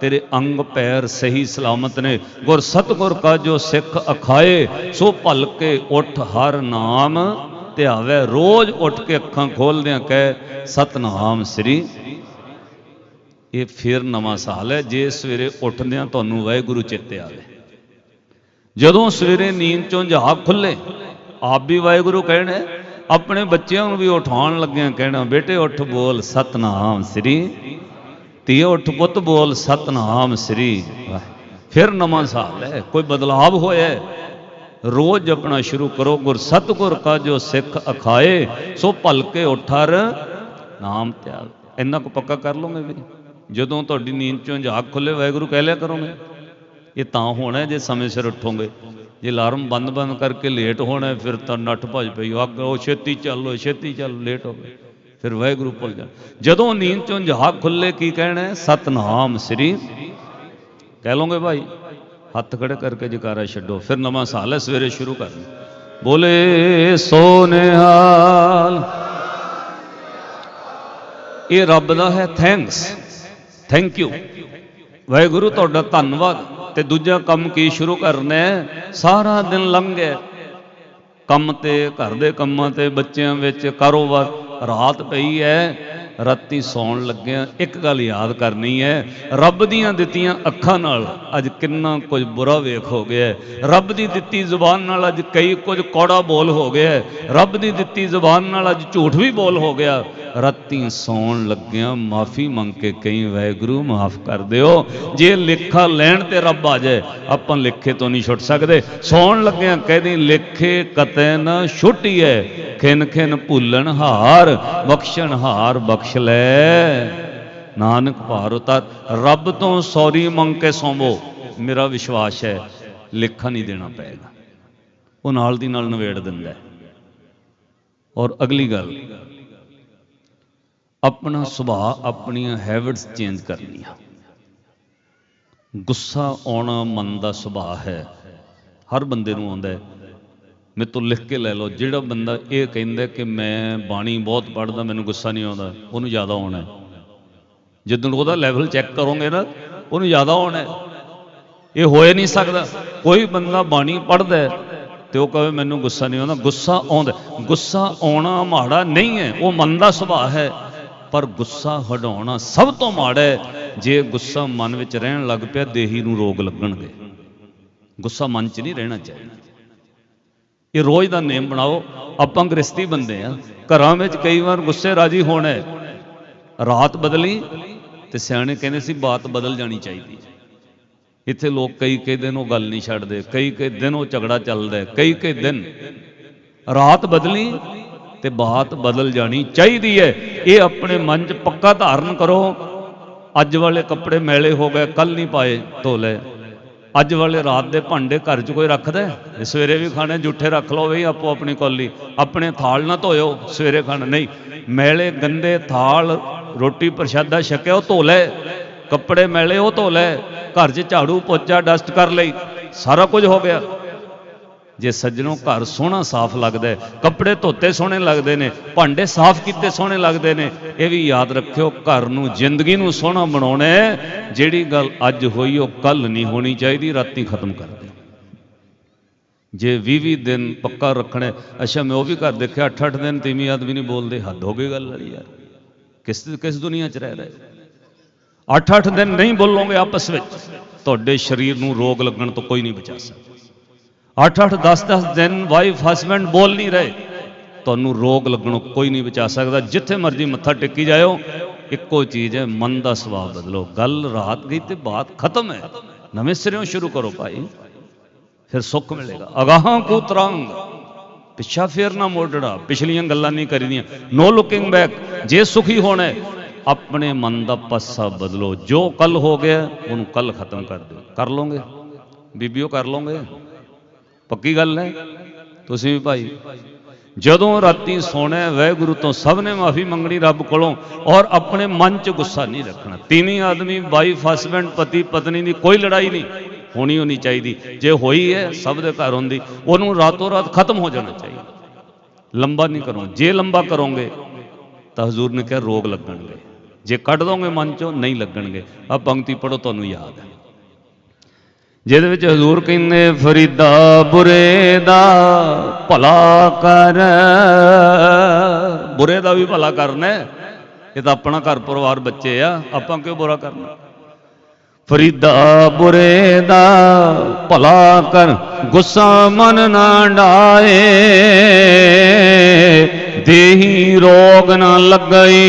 ਤੇਰੇ ਅੰਗ ਪੈਰ ਸਹੀ ਸਲਾਮਤ ਨੇ। ਗੁਰ ਸਤਗੁਰ ਕਾ ਜੋ ਸਿੱਖ ਅਖਾਏ, ਸੋ ਭਲ ਕੇ ਉਠ ਹਰ ਨਾਮ ਧਿਆਵੇ। ਰੋਜ਼ ਉੱਠ ਕੇ ਅੱਖਾਂ ਖੋਲਦਿਆਂ ਕਹਿ, ਸਤਨਾਮ ਸ੍ਰੀ ਇਹ ਫਿਰ ਨਵਾਂ ਸਾਲ ਹੈ, ਜੇ ਸਵੇਰੇ ਉੱਠਦਿਆਂ ਤੁਹਾਨੂੰ ਵਾਹਿਗੁਰੂ ਚੇਤੇ ਆਵੇ। ਜਦੋਂ ਸਵੇਰੇ ਨੀਂਦ ਚੋਂ ਝਾਕ ਖੁੱਲੇ, ਆਪ ਵੀ ਵਾਹਿਗੁਰੂ ਕਹਿਣਾ ਆਪਣੇ ਬੱਚਿਆਂ ਨੂੰ ਵੀ ਉਠਾਉਣ ਲੱਗਿਆਂ ਕਹਿਣਾ, ਬੇਟੇ ਉੱਠ ਬੋਲ ਸਤਨਾਮ ਸ੍ਰੀ ਧੀ ਉੱਠ ਪੁੱਤ ਬੋਲ ਸਤਨਾਮ ਸ੍ਰੀ। ਫਿਰ ਨਵਾਂ ਸਾਲ ਹੈ, ਕੋਈ ਬਦਲਾਵ ਹੋਇਆ ਰੋਜ਼ ਆਪਣਾ ਸ਼ੁਰੂ ਕਰੋ, ਗੁਰ ਸਤਗੁਰ ਕਾ ਜੋ ਸਿੱਖ ਅਖਾਏ, ਸੋ ਭਲਕੇ ਉਠਰ ਨਾਮ ਤਿਆਗ। ਇੰਨਾ ਕੋ ਪੱਕਾ ਕਰ ਲਓਗੇ ਵੀ ਜਦੋਂ ਤੁਹਾਡੀ ਨੀਂਦ ਚੋਂ ਝਾਕ ਖੁੱਲੇ, ਵਾਹਿਗੁਰੂ ਕਹਿ ਲਿਆ ਕਰੋਗੇ? ਇਹ ਤਾਂ ਹੋਣਾ ਜੇ ਸਮੇਂ ਸਿਰ ਉੱਠੋਗੇ। ਜੇ ਅਲਾਰਮ ਬੰਦ ਬੰਦ ਕਰਕੇ ਲੇਟ ਹੋਣਾ ਫਿਰ ਤਾਂ ਨੱਠ ਭੱਜ ਪਈ ਅੱਗ, ਉਹ ਛੇਤੀ ਚੱਲੋ ਛੇਤੀ ਚੱਲ, ਲੇਟ ਹੋ ਗਏ। ਫਿਰ ਵਾਹਿਗੁਰੂ ਭੁੱਲ ਜਾ ਜਦੋਂ ਨੀਂਦ ਚੋਂ ਝਾਕ ਖੁੱਲੇ, ਕੀ ਕਹਿਣਾ ਸਤਨਾਮ ਸ੍ਰੀ ਕਹਿ ਲਓਗੇ ਭਾਈ? ਹੱਥ ਖੜੇ ਕਰਕੇ ਜਕਾਰਾ ਛੱਡੋ। ਫਿਰ ਨਵਾਂ ਸਾਲ ਹੈ, ਸਵੇਰੇ ਸ਼ੁਰੂ ਕਰਨਾ। ਬੋਲੇ ਸੋ ਨਿਹਾਲ ਇਹ ਰੱਬ ਦਾ ਹੈ ਥੈਂਕਸ ਥੈਂਕ ਯੂ ਵਾਹਿਗੁਰੂ, ਤੁਹਾਡਾ ਧੰਨਵਾਦ। ਤੇ ਦੂਜਾ ਕੰਮ ਕੀ ਸ਼ੁਰੂ ਕਰਨਾ ਹੈ? ਸਾਰਾ ਦਿਨ ਲੰਘ ਗਿਆ। ਕੰਮ ਤੇ, ਘਰ ਦੇ ਕੰਮਾਂ ਤੇ, ਬੱਚਿਆਂ ਵਿੱਚ ਕਾਰੋਬਾਰ। ਰਾਤ ਪਈ ਹੈ। ਰਾਤੀ ਸੌਣ ਲੱਗਿਆਂ, ਇੱਕ ਗੱਲ ਯਾਦ ਕਰਨੀ ਹੈ, ਰੱਬ ਦੀਆਂ ਦਿੱਤੀਆਂ ਅੱਖਾਂ ਨਾਲ ਅੱਜ ਕਿੰਨਾ ਕੁਝ ਬੁਰਾ ਵੇਖ ਹੋ ਗਿਆ ਰੱਬ ਦੀ ਦਿੱਤੀ ਜ਼ੁਬਾਨ ਨਾਲ ਅੱਜ ਕਈ ਕੁਝ ਕੌੜਾ ਬੋਲ ਹੋ ਗਿਆ ਰੱਬ ਦੀ ਦਿੱਤੀ ਜ਼ੁਬਾਨ ਨਾਲ ਅੱਜ ਝੂਠ ਵੀ ਬੋਲ ਹੋ ਗਿਆ ਰਾਤੀ ਸੌਣ ਲੱਗਿਆਂ ਮਾਫੀ ਮੰਗ ਕੇ ਕਈ ਵਾਹਿਗੁਰੂ, ਮਾਫ ਕਰ ਦਿਓ। ਜੇ ਲੇਖਾ ਲੈਣ ਤੇ ਰੱਬ ਆ ਜਾਏ, ਆਪਾਂ ਲੇਖੇ ਤੋਂ ਨਹੀਂ ਛੁੱਟ ਸਕਦੇ। ਸੌਣ ਲੱਗਿਆਂ ਕਹਿੰਦੀ, ਲੇਖੇ ਕਤੈ ਨਾ ਛੁੱਟੀਐ ਖਿਨ ਖਿਨ ਭੁੱਲਣ ਹਾਰ, ਬਖਸ਼ਣ ਹਾਰ ਬਖਸ਼ ਲੈ। ਨਾਨਕ ਭਾਰ ਰੱਬ ਤੋਂ ਸੌਰੀ ਮੰਗ ਕੇ ਸੌਂਵੋ। ਮੇਰਾ ਵਿਸ਼ਵਾਸ ਹੈ, ਲੇਖਾ ਨਹੀਂ ਦੇਣਾ ਪਏਗਾ। ਉਹ ਨਾਲ ਦੀ ਨਾਲ ਨਵੇੜ ਦਿੰਦਾ ਔਰ ਅਗਲੀ ਗੱਲ, ਆਪਣਾ ਸੁਭਾਅ ਆਪਣੀਆਂ ਹੈਬਿਟਸ ਚੇਂਜ ਕਰਨੀਆਂ ਗੁੱਸਾ ਆਉਣਾ ਮਨ ਦਾ ਸੁਭਾਅ ਹੈ। ਹਰ ਬੰਦੇ ਨੂੰ ਆਉਂਦਾ ਹੈ ਮੇਰੇ ਤੋਂ ਲਿਖ ਕੇ ਲੈ ਲਓ। ਜਿਹੜਾ ਬੰਦਾ ਇਹ ਕਹਿੰਦਾ ਕਿ ਮੈਂ ਬਾਣੀ ਬਹੁਤ ਪੜ੍ਹਦਾ, ਮੈਨੂੰ ਗੁੱਸਾ ਨਹੀਂ ਆਉਂਦਾ, ਉਹਨੂੰ ਜ਼ਿਆਦਾ ਆਉਣਾ ਹੈ। ਜਦੋਂ ਉਹਦਾ ਲੈਵਲ ਚੈੱਕ ਕਰੋਗੇ ਨਾ, ਉਹਨੂੰ ਜ਼ਿਆਦਾ ਆਉਣਾ ਹੈ। ਇਹ ਹੋਏ ਨਹੀਂ ਸਕਦਾ। ਕੋਈ ਬੰਦਾ ਬਾਣੀ ਪੜ੍ਹਦਾ ਹੈ ਤੇ ਉਹ ਕਹੇ, ਮੈਨੂੰ ਗੁੱਸਾ ਨਹੀਂ ਆਉਂਦਾ। ਗੁੱਸਾ ਆਉਂਦਾ ਗੁੱਸਾ ਆਉਣਾ ਮਾੜਾ ਨਹੀਂ ਹੈ, ਉਹ ਮਨ ਦਾ ਸੁਭਾਅ ਹੈ। ਪਰ ਗੁੱਸਾ ਹਟਾਉਣਾ ਸਭ ਤੋਂ ਮਾੜਾ ਹੈ। ਜੇ ਗੁੱਸਾ ਮਨ ਵਿੱਚ ਰਹਿਣ ਲੱਗ ਪਿਆ, ਦੇਹੀ ਨੂੰ ਰੋਗ ਲੱਗਣਗੇ। ਗੁੱਸਾ ਮਨ 'ਚ ਨਹੀਂ ਰਹਿਣਾ ਚਾਹੀਦਾ। ਇਹ ਰੋਜ਼ ਦਾ ਨੇਮ ਬਣਾਓ। ਆਪਾਂ ਗ੍ਰਸਤੀ ਬੰਦੇ ਆ। ਘਰਾਂ ਵਿੱਚ ਕਈ ਵਾਰ ਗੁੱਸੇ ਰਾਜੀ ਹੋਣਾ ਹੈ। ਰਾਤ ਬਦਲੀ ਤੇ ਸਿਆਣੇ ਕਹਿੰਦੇ ਸੀ, ਬਾਤ ਬਦਲ ਜਾਣੀ ਚਾਹੀਦੀ ਇੱਥੇ ਲੋਕ ਕਈ ਕਈ ਦਿਨ ਉਹ ਗੱਲ ਨਹੀਂ ਛੱਡਦੇ। ਕਈ ਕਈ ਦਿਨ ਉਹ ਝਗੜਾ ਚੱਲਦਾ ਕਈ ਕਈ ਦਿਨ ਰਾਤ ਬਦਲੀ ਤੇ ਬਾਤ ਬਦਲ ਜਾਣੀ ਚਾਹੀਦੀ ਹੈ। ਇਹ ਆਪਣੇ ਮਨ 'ਚ ਪੱਕਾ ਧਾਰਨ ਕਰੋ। ਅੱਜ ਵਾਲੇ ਕੱਪੜੇ ਮੈਲੇ ਹੋ ਗਏ ਕੱਲ ਨਹੀਂ ਪਾਏ ਧੋ ਲੈ ਅੱਜ ਵਾਲੇ ਰਾਤ ਦੇ ਭਾਂਡੇ ਘਰ 'ਚ ਕੋਈ ਰੱਖਦਾ ਸਵੇਰੇ ਵੀ ਖਾਣੇ, ਜੂਠੇ ਰੱਖ ਲਓ ਵੀ ਆਪੋ ਆਪਣੀ ਕੋਲੀ। ਆਪਣੇ ਥਾਲ ਨਾ ਧੋਇਓ, ਸਵੇਰੇ ਖਾਣਾ। ਨਹੀਂ, ਮੈਲੇ ਗੰਦੇ ਥਾਲ, ਰੋਟੀ ਪ੍ਰਸ਼ਾਦਾ ਛਕਿਆ, ਉਹ ਧੋ ਲੈ। ਕੱਪੜੇ ਮੈਲੇ ਉਹ ਧੋ ਲੈ। ਘਰ 'ਚ ਝਾੜੂ ਪੋਚਾ ਡਸਟ ਕਰ ਲਈ। ਸਾਰਾ ਕੁਝ ਹੋ ਗਿਆ। ਜੇ ਸੱਜਣੋਂ ਘਰ ਸੋਹਣਾ ਸਾਫ਼ ਲੱਗਦਾ ਕੱਪੜੇ ਧੋਤੇ ਸੋਹਣੇ ਲੱਗਦੇ ਨੇ, ਭਾਂਡੇ ਸਾਫ਼ ਕੀਤੇ ਸੋਹਣੇ ਲੱਗਦੇ ਨੇ, ਇਹ ਵੀ ਯਾਦ ਰੱਖਿਓ, ਘਰ ਨੂੰ ਜ਼ਿੰਦਗੀ ਨੂੰ ਸੋਹਣਾ ਬਣਾਉਣਾ ਜਿਹੜੀ ਗੱਲ ਅੱਜ ਹੋਈ ਉਹ ਕੱਲ ਨਹੀਂ ਹੋਣੀ ਚਾਹੀਦੀ, ਰਾਤੀ ਖਤਮ ਕਰ ਦਿਓ ਜੇ 20-20 ਦਿਨ ਪੱਕਾ ਰੱਖਣਾ ਅੱਛਾ ਮੈਂ ਉਹ ਵੀ ਘਰ ਦੇਖਿਆ 8-8 ਦਿਨ ਤੀਵੀਂ ਆਦਮੀ ਨਹੀਂ ਬੋਲਦੇ, ਹੱਦ ਹੋ ਗਈ ਗੱਲ ਵਾਲੀ ਯਾਰ। ਕਿਸ ਕਿਸ ਦੁਨੀਆ 'ਚ ਰਹਿ ਰਹੇ? 8-8 ਦਿਨ ਨਹੀਂ ਬੋਲੋਗੇ ਆਪਸ ਵਿੱਚ, ਤੁਹਾਡੇ ਸਰੀਰ ਨੂੰ ਰੋਗ ਲੱਗਣ ਤੋਂ ਕੋਈ ਨਹੀਂ ਬਚਾ ਸਕਦਾ। 8-8 10-10 ਦਿਨ ਵਾਈਫ ਹਸਬੈਂਡ ਬੋਲ ਨਹੀਂ ਰਹੇ। ਤੁਹਾਨੂੰ ਰੋਗ ਲੱਗਣੋਂ ਕੋਈ ਨਹੀਂ ਬਚਾ ਸਕਦਾ। ਜਿੱਥੇ ਮਰਜ਼ੀ ਮੱਥਾ ਟੇਕੀ ਜਾਇਓ ਇੱਕੋ ਚੀਜ਼ ਹੈ ਮਨ ਦਾ ਸੁਭਾਅ ਬਦਲੋ। ਗੱਲ ਰਾਤ ਗਈ ਤੇ ਬਾਤ ਖਤਮ ਹੈ। ਨਵੇਂ ਸਿਰਿਓਂ ਸ਼ੁਰੂ ਕਰੋ ਭਾਈ। ਫਿਰ ਸੁੱਖ ਮਿਲੇਗਾ। ਅਗਾਹਾਂ ਕੋ ਤਰੰਗ। ਪਿੱਛਾ ਫੇਰ ਨਾ ਮੋੜੜਾ ਪਿਛਲੀਆਂ ਗੱਲਾਂ ਨਹੀਂ ਕਰੀਦੀਆਂ। ਨੋ ਲੁਕਿੰਗ ਬੈਕ ਜੇ ਸੁਖੀ ਹੋਣਾ ਹੈ, ਆਪਣੇ ਮਨ ਦਾ ਪਾਸਾ ਬਦਲੋ। ਜੋ ਕੱਲ ਹੋ ਗਿਆ ਉਹਨੂੰ ਕੱਲ ਖਤਮ ਕਰ ਦਿਓ। ਕਰ ਲੋਗੇ ਬੀਬੀਓ ਕਰ ਲੋਗੇ ਪੱਕੀ ਗੱਲ ਹੈ? ਤੁਸੀਂ ਵੀ ਭਾਈ ਜਦੋਂ ਰਾਤੀ ਸੋਣਾ ਹੈ, ਵਾਹਿਗੁਰੂ ਤੋਂ ਸਭ ਨੇ ਮਾਫੀ ਮੰਗਣੀ ਰੱਬ ਕੋਲੋਂ ਔਰ ਆਪਣੇ ਮਨ 'ਚ ਗੁੱਸਾ ਨਹੀਂ ਰੱਖਣਾ। ਤੀਵੀਂ ਆਦਮੀ ਵਾਈਫ ਹਸਬੈਂਡ ਪਤੀ ਪਤਨੀ ਦੀ ਕੋਈ ਲੜਾਈ ਨਹੀਂ ਹੋਣੀ ਹੋਣੀ ਚਾਹੀਦੀ। ਜੇ ਹੋਈ ਹੈ ਸਭ ਦੇ ਘਰ ਹੁੰਦੀ ਉਹਨੂੰ ਰਾਤੋਂ ਰਾਤ ਖਤਮ ਹੋ ਜਾਣਾ ਚਾਹੀਦਾ। ਲੰਬਾ ਨਹੀਂ ਕਰੋ ਜੇ ਲੰਬਾ ਕਰੋਗੇ ਤਾਂ ਹਜ਼ੂਰ ਨੇ ਕਿਹਾ ਰੋਗ ਲੱਗਣਗੇ। ਜੇ ਕੱਢ ਦੋਗੇ ਮਨ 'ਚੋਂ ਨਹੀਂ ਲੱਗਣਗੇ। ਆ ਪੰਕਤੀ ਪੜੋ ਤੁਹਾਨੂੰ ਯਾਦ ਹੈ। ਜਿਹਦੇ ਵਿੱਚ ਹਜ਼ੂਰ ਕਹਿੰਦੇ, ਫਰੀਦਾ ਬੁਰੇ ਦਾ ਭਲਾ ਕਰ। ਬੁਰੇ ਦਾ ਵੀ ਭਲਾ ਕਰਨਾ ਇਹ ਤਾਂ ਆਪਣਾ ਘਰ ਪਰਿਵਾਰ ਬੱਚੇ ਆ, ਆਪਾਂ ਕਿਉਂ ਬੁਰਾ ਕਰਨਾ? ਫਰੀਦਾ ਬੁਰੇ ਦਾ ਭਲਾ ਕਰ, ਗੁੱਸਾ ਮਨ ਨਾ ਡਾਏ। ਦੇਹੀ ਰੋਗ ਨਾ ਲੱਗਈ,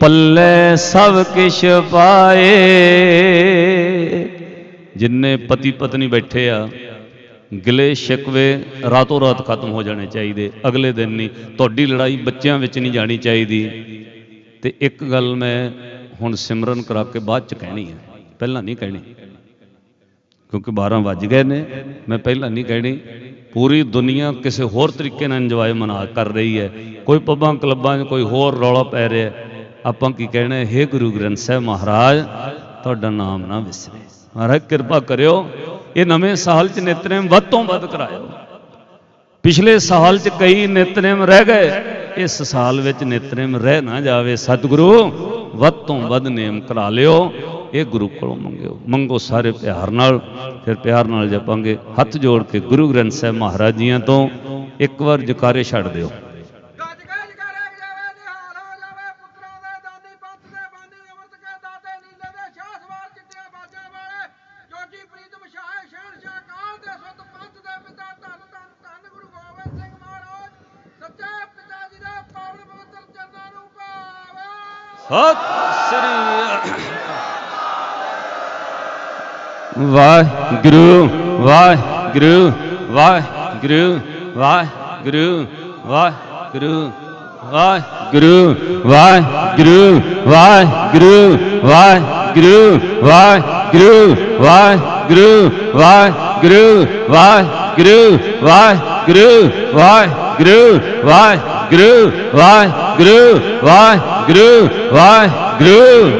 ਪੱਲੇ ਸਭ ਕਿਛ ਪਾਏ। ਜਿੰਨੇ ਪਤੀ ਪਤਨੀ ਬੈਠੇ ਆ, ਗਿਲੇ ਸ਼ਿਕਵੇ ਰਾਤੋਂ ਰਾਤ ਖਤਮ ਹੋ ਜਾਣੇ ਚਾਹੀਦੇ, ਅਗਲੇ ਦਿਨ ਨਹੀਂ। ਤੁਹਾਡੀ ਲੜਾਈ ਬੱਚਿਆਂ ਵਿੱਚ ਨਹੀਂ ਜਾਣੀ ਚਾਹੀਦੀ। ਤੇ ਇੱਕ ਗੱਲ ਮੈਂ ਹੁਣ ਸਿਮਰਨ ਕਰਾ ਕੇ ਬਾਅਦ ਚ ਕਹਿਣੀ ਹੈ ਪਹਿਲਾਂ ਨਹੀਂ ਕਹਿਣੀ। ਕਿਉਂਕਿ 12 ਵੱਜ ਗਏ ਨੇ, ਮੈਂ ਪਹਿਲਾਂ ਨਹੀਂ ਕਹਿਣੀ। ਪੂਰੀ ਦੁਨੀਆ ਕਿਸੇ ਹੋਰ ਤਰੀਕੇ ਨਾਲ ਇੰਜੋਏ ਮਨਾ ਕਰ ਰਹੀ ਹੈ। ਕੋਈ ਪੱਬਾਂ ਕਲੱਬਾਂ 'ਚ ਕੋਈ ਹੋਰ ਰੌਲਾ ਪੈ ਰਿਹਾ। ਆਪਾਂ ਕੀ ਕਹਿਣਾ ਹੈ? ਹੇ ਗੁਰੂ ਗ੍ਰੰਥ ਸਾਹਿਬ ਮਹਾਰਾਜ, ਤੁਹਾਡਾ ਨਾਮ ਨਾ ਵਿਸਰੇ। ਮਹਾਰਾਜ, ਕਿਰਪਾ ਕਰਿਓ। ਇਹ ਨਵੇਂ ਸਾਲ 'ਚ ਨਿਤਨੇਮ ਵੱਧ ਤੋਂ ਵੱਧ ਕਰਾਇਓ। ਪਿਛਲੇ ਸਾਲ 'ਚ ਕਈ ਨਿਤਨੇਮ ਰਹਿ ਗਏ। ਇਸ ਸਾਲ ਵਿੱਚ ਨਿਤਨੇਮ ਰਹਿ ਨਾ ਜਾਵੇ। ਸਤਿਗੁਰੂ, ਵੱਧ ਤੋਂ ਵੱਧ ਨੇਮ ਕਰਾ ਲਿਓ। ਇਹ ਗੁਰੂ ਕੋਲੋਂ ਮੰਗਿਓ। ਮੰਗੋ ਸਾਰੇ ਪਿਆਰ ਨਾਲ। ਫਿਰ ਪਿਆਰ ਨਾਲ ਜਪਾਂਗੇ। ਹੱਥ ਜੋੜ ਕੇ ਗੁਰੂ ਗ੍ਰੰਥ ਸਾਹਿਬ ਮਹਾਰਾਜ ਜੀਆਂ ਤੋਂ ਇੱਕ ਵਾਰ ਜਕਾਰੇ ਛੱਡ ਦਿਓ। ਸਤਿ ਸ੍ਰੀ ਵਾਹਿਗੁਰੂ ਵਾਹਿਗੁਰੂ ਵਾਹਿਗੁਰੂ ਵਾਹਿਗੁਰੂ ਵਾਹਿਗੁਰੂ ਵਾਹਿਗੁਰੂ ਵਾਹਿਗੁਰੂ ਵਾਹਿਗੁਰੂ ਵਾਹਿਗੁਰੂ ਵਾਹਿਗੁਰੂ ਵਾਹਿਗੁਰੂ ਵਾਹਿਗੁਰੂ ਵਾਹਿਗੁਰੂ ਵਾਹਿਗੁਰੂ ਵਾਹਿਗੁਰੂ ਵਾਹਿਗੁਰੂ ਵਾਹਿਗੁਰੂ ਵਾਹਿਗੁਰੂ ਗੁਰੂ ਵਾਹ ਗੁਰੂ ਵਾਹ ਗੁਰੂ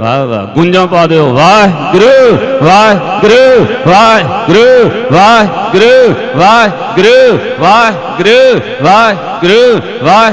ਵਾਹ ਵਾਹ ਗੁੰਜਾਂ ਪਾ ਦਿਓ। ਵਾਹ ਗੁਰੂ ਵਾਹ ਗੁਰੂ ਵਾਹ ਗੁਰੂ ਵਾਹ ਗੁਰੂ ਵਾਹ ਗੁਰੂ ਵਾਹ ਗੁਰੂ ਵਾਹ ਗੁਰੂ ਵਾਹ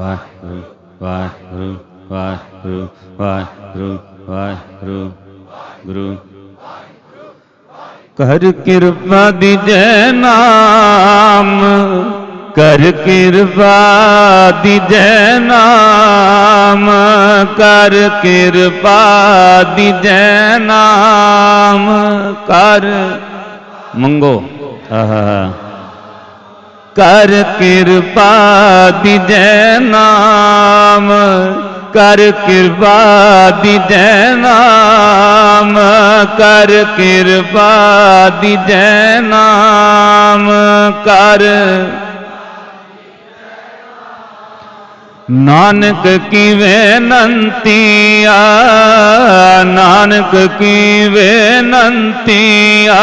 वाहगुरु वाहगुरु वाहगुरु वाहगुरु वाहगुरु गुरु कर कृपा दीजे नाम कर कृपा दीजे नाम कर कृपा दीजे नाम कर मंगो आहा ਕਰ ਕਿਰਪਾ ਦੀਜੈ ਨਾਮ ਕਰ ਕਿਰਪਾ ਦੀਜੈ ਨਾਮ ਕਰ ਕਿਰਪਾ ਦੀਜੈ ਨਾਮ ਕਰ ਨਾਨਕ ਕੀਵੇਂ ਨੰਤੀਆ, ਨਾਨਕ ਕੀਵੇਂ ਨੰਤੀਆ,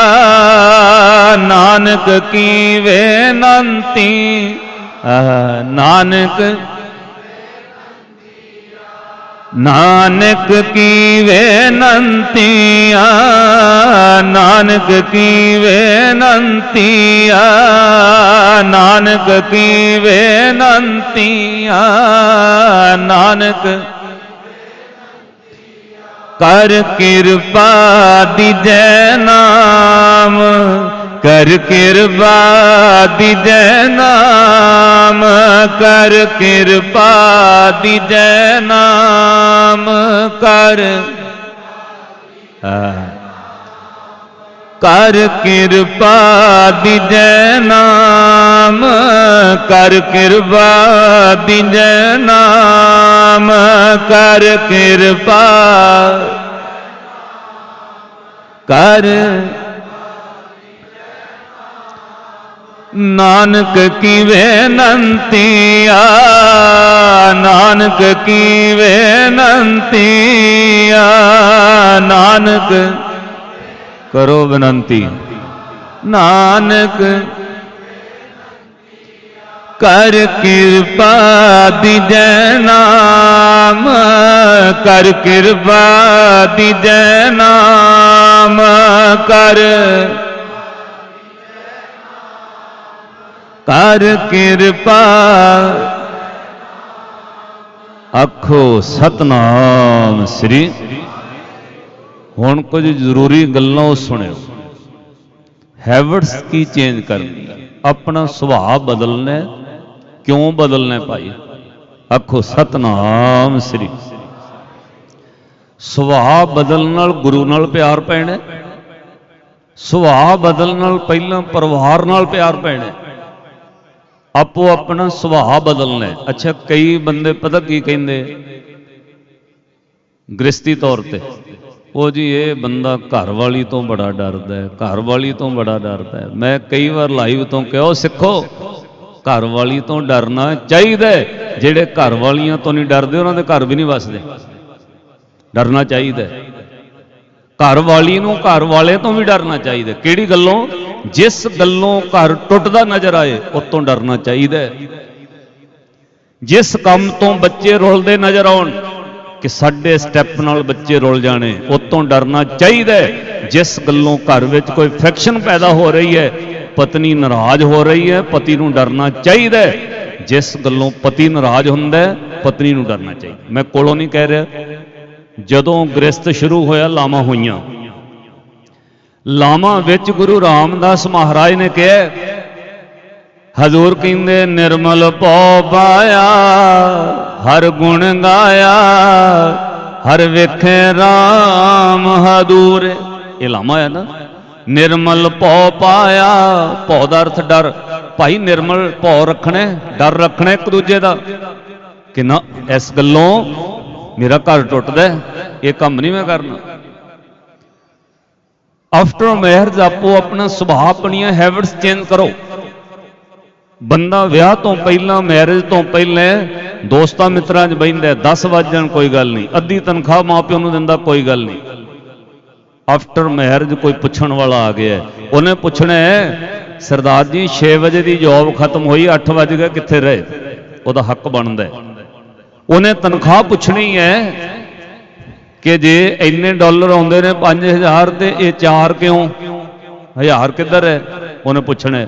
ਨਾਨਕ ਕੀਵੇਂ ਨੰਤੀ ਨਾਨਕ ਨਾਨਕ ਕੀ ਵੇਨੰਤੀਆ ਨਾਨਕ ਕੀ ਵੇਨੰਤੀਆ ਨਾਨਕ ਕੀ ਬੇਨੰਤੀਆ ਨਾਨਕ ਕਰ ਕਿਰਪਾ ਦੀਜੈ ਨਾਮ, ਕਰ ਕਿਰਪਾ ਦੀਜੈ ਨਾਮ, ਕਰ ਕਿਰਪਾ ਦੀਜੈ ਨਾਮ, ਕਰ। ਕਰ ਕਿਰਪਾ ਦਿਜੈ ਨਾਮ, ਕਰ ਕਿਰਪਾ ਦਿਜੈ ਨਾਮ, ਕਰ ਕਿਰਪਾ। ਕਰ ਨਾਨਕ ਕੀ ਬੇਨੰਤੀਆ ਨਾਨਕ ਕੀ ਬੇਨੰਤੀਆ ਨਾਨਕ ਕਰੋ ਬੇਨੰਤੀ। ਨਾਨਕ, ਕਰ ਕਿਰਪਾ ਦਿਜੈ ਨਾਮ, ਕਰ ਕਿਰਪਾ ਦਿਜੈ ਨਾਮ, ਕਰ ਕਰ ਕਿਰਪਾ। ਆਖੋ ਸਤਨਾਮ ਸ੍ਰੀ ਹੁਣ ਕੁਝ ਜ਼ਰੂਰੀ ਗੱਲਾਂ ਉਹ ਸੁਣਿਓ। ਹੈਬਿਟਸ ਕੀ ਚੇਂਜ ਕਰਨੀ? ਆਪਣਾ ਸੁਭਾਅ ਬਦਲਣਾ ਕਿਉਂ ਬਦਲਣਾ ਭਾਈ? ਆਖੋ, ਸਤਨਾਮ ਸ੍ਰੀ। ਸੁਭਾਅ ਬਦਲਣ ਨਾਲ ਗੁਰੂ ਨਾਲ ਪਿਆਰ ਪੈਣਾ ਸੁਭਾਅ ਬਦਲਣ ਨਾਲ ਪਹਿਲਾਂ ਪਰਿਵਾਰ ਨਾਲ ਪਿਆਰ ਪੈਣਾ ਆਪੋ ਆਪਣਾ ਸੁਭਾਅ ਬਦਲਣਾ ਅੱਛਾ, ਕਈ ਬੰਦੇ ਪਤਾ ਕੀ ਕਹਿੰਦੇ? ਗ੍ਰਸਤੀ ਤੌਰ ਤੇ। ਉਹ ਜੀ, ਇਹ ਬੰਦਾ ਘਰ ਵਾਲੀ ਤੋਂ ਬੜਾ ਡਰਦਾ ਹੈ, ਘਰ ਵਾਲੀ ਤੋਂ ਬੜਾ ਡਰਦਾ ਹੈ। ਮੈਂ ਕਈ ਵਾਰ ਲਾਈਵ ਤੋਂ ਕਿਹਾ ਸਿੱਖੋ, ਘਰ ਵਾਲੀ ਤੋਂ ਡਰਨਾ ਚਾਹੀਦਾ ਜਿਹੜੇ ਘਰ ਵਾਲੀਆਂ ਤੋਂ ਨਹੀਂ ਡਰਦੇ, ਉਹਨਾਂ ਦੇ ਘਰ ਵੀ ਨਹੀਂ ਵਸਦੇ। ਡਰਨਾ ਚਾਹੀਦਾ ਘਰ ਵਾਲੀ ਨੂੰ ਘਰ ਵਾਲੇ ਤੋਂ ਵੀ ਡਰਨਾ ਚਾਹੀਦਾ ਕਿਹੜੀ ਗੱਲੋਂ? ਜਿਸ ਗੱਲੋਂ ਘਰ ਟੁੱਟਦਾ ਨਜ਼ਰ ਆਏ, ਉਤੋਂ ਡਰਨਾ ਚਾਹੀਦਾ ਜਿਸ ਕੰਮ ਤੋਂ ਬੱਚੇ ਰੁਲਦੇ ਨਜ਼ਰ ਆਉਣ ਕਿ ਸਾਡੇ ਸਟੈਪ ਨਾਲ ਬੱਚੇ ਰੁਲ ਜਾਣੇ, ਉਤੋਂ ਡਰਨਾ ਚਾਹੀਦਾ ਜਿਸ ਗੱਲੋਂ ਘਰ ਵਿੱਚ ਕੋਈ ਫੈਕਸ਼ਨ ਪੈਦਾ ਹੋ ਰਹੀ ਹੈ, ਪਤਨੀ ਨਾਰਾਜ਼ ਹੋ ਰਹੀ ਹੈ, ਪਤੀ ਨੂੰ ਡਰਨਾ ਚਾਹੀਦਾ ਜਿਸ ਗੱਲੋਂ ਪਤੀ ਨਾਰਾਜ਼ ਹੁੰਦਾ ਪਤਨੀ ਨੂੰ ਡਰਨਾ ਚਾਹੀਦਾ ਮੈਂ ਕੋਲੋਂ ਨਹੀਂ ਕਹਿ ਰਿਹਾ। ਜਦੋਂ ਗ੍ਰਸਤ ਸ਼ੁਰੂ ਹੋਇਆ ਲਾਵਾਂ ਹੋਈਆਂ। ਲਾਵਾਂ ਵਿੱਚ ਗੁਰੂ ਰਾਮਦਾਸ ਮਹਾਰਾਜ ਨੇ ਕਿਹਾ ਹਜ਼ੂਰ ਕਹਿੰਦੇ, ਨਿਰਮਲ ਪਉ ਪਾਇਆ, ਹਰ ਗੁਣ ਗਾਇਆ, ਹਰ ਵੇਖੇ RAM ਹਦੂਰ ਇਹ ਲਾਮਾ ਹੈ ਨਾ? ਨਿਰਮਲ ਪਉ ਪਾਇਆ ਪਉ ਦਾ ਅਰਥ ਡਰ। ਭਾਈ ਨਿਰਮਲ ਪਉ ਰੱਖਣਾ ਡਰ ਰੱਖਣਾ ਇੱਕ ਦੂਜੇ ਦਾ। ਕਿ ਨਾ, ਇਸ ਗੱਲੋਂ ਮੇਰਾ ਘਰ ਟੁੱਟਦਾ ਇਹ ਕੰਮ ਨਹੀਂ ਮੈਂ ਕਰਨਾ। ਆਫਟਰ ਮੈਰਿਜ ਆਪੋ ਆਪਣਾ ਸੁਭਾਅ ਆਪਣੀਆਂ ਹੈਬਿਟਸ ਚੇਂਜ ਕਰੋ। ਬੰਦਾ ਵਿਆਹ ਤੋਂ ਪਹਿਲਾਂ ਮੈਰਿਜ ਤੋਂ ਪਹਿਲਾਂ ਦੋਸਤਾਂ ਮਿੱਤਰਾਂ 'ਚ ਬੈਂਦਾ 10 ਵਜ ਜਾਣ ਕੋਈ ਗੱਲ ਨਹੀਂ। ਅੱਧੀ ਤਨਖਾਹ ਮਾਪਿਓ ਨੂੰ ਦਿੰਦਾ ਕੋਈ ਗੱਲ ਨਹੀਂ। ਆਫਟਰ ਮੈਰਿਜ ਕੋਈ ਪੁੱਛਣ ਵਾਲਾ ਆ ਗਿਆ। ਉਹਨੇ ਪੁੱਛਣਾ ਹੈ, ਸਰਦਾਰ ਜੀ 6 ਵਜੇ ਦੀ ਜੌਬ ਖਤਮ ਹੋਈ 8 ਵਜ ਗਏ, ਕਿੱਥੇ ਰਹੇ? ਉਹਦਾ ਹੱਕ ਬਣਦਾ ਉਹਨੇ ਤਨਖਾਹ ਪੁੱਛਣੀ ਹੈ ਕਿ ਜੇ ਇੰਨੇ ਡਾਲਰ ਆਉਂਦੇ ਨੇ 5000 ਤੇ ਇਹ 4 ਕਿਉਂ? ਹਜ਼ਾਰ ਕਿੱਧਰ ਹੈ? ਉਹਨੇ ਪੁੱਛਣਾ